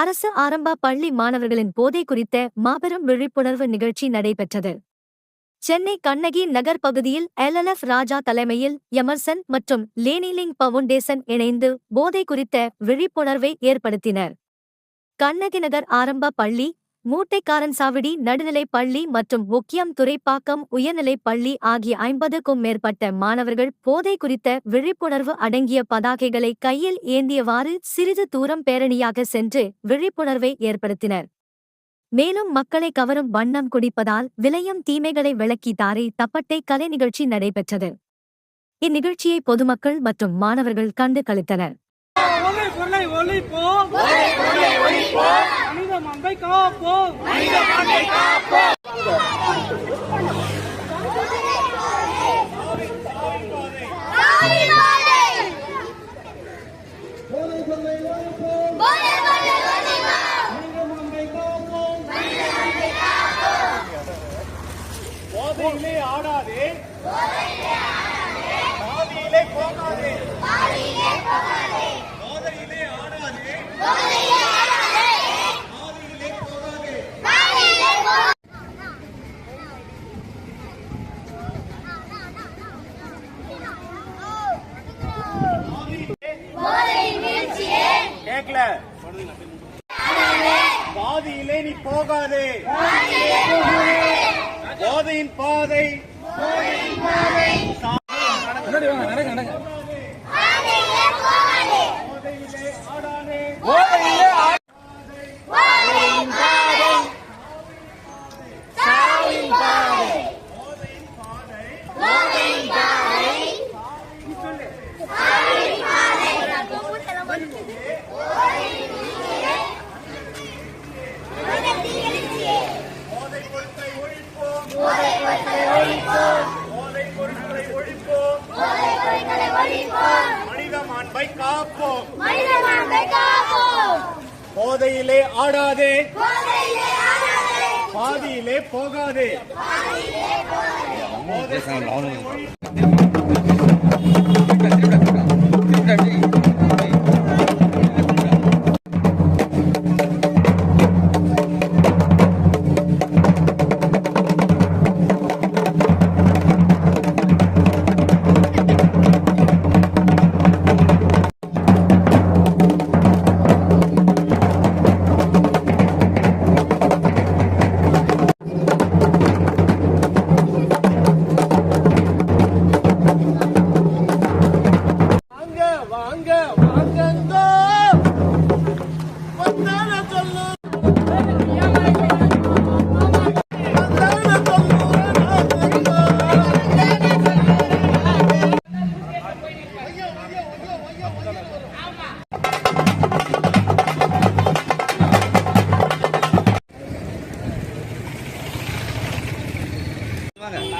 அரசு ஆரம்ப பள்ளி மாணவர்களின் போதை குறித்த மாபெரும் விழிப்புணர்வு நிகழ்ச்சி நடைபெற்றது. சென்னை கண்ணகி நகர் பகுதியில் எல்எல்எஃப் ராஜா தலைமையில் எமர்சன் மற்றும் லேனிலிங் பவுண்டேசன் இணைந்து போதை குறித்த விழிப்புணர்வை ஏற்படுத்தினர். கண்ணகி நகர் ஆரம்ப பள்ளி மூட்டைக்காரன் சாவடி நடுநிலைப் பள்ளி மற்றும் முக்கியம் துறைப்பாக்கம் உயர்நிலைப் பள்ளி ஆகிய ஐம்பதுக்கும் மேற்பட்ட மாணவர்கள் போதை குறித்த விழிப்புணர்வு அடங்கிய பதாகைகளை கையில் ஏந்தியவாறு சிறிது தூரம் பேரணியாக சென்று விழிப்புணர்வை ஏற்படுத்தினர். மேலும் மக்களை கவரும் வண்ணம் குடிப்பதால் விளையும் தீமைகளை விளக்கி தாரை தப்பட்டை கலை நிகழ்ச்சி நடைபெற்றது. இந்நிகழ்ச்சியை பொதுமக்கள் மற்றும் மாணவர்கள் கண்டு கழித்தனர் காப்போம் மனித மம்பை காப்போம் போதையிலே ஆடாதே. போதையிலே போகாதே போதையிலே ஆடாதே பாதியிலே போகாதே கேக்கல பாதியிலே நீ போகாதே. போதையின் பாதை. போதையிலே ஆடாதே போதை பொருட்களை ஒழிப்போம் போதை பொருட்களை ஒழிப்போம் மனித மாண்பை காப்போம் போதையிலே ஆடாதே பாதியிலே போகாதே. போதை. Come on.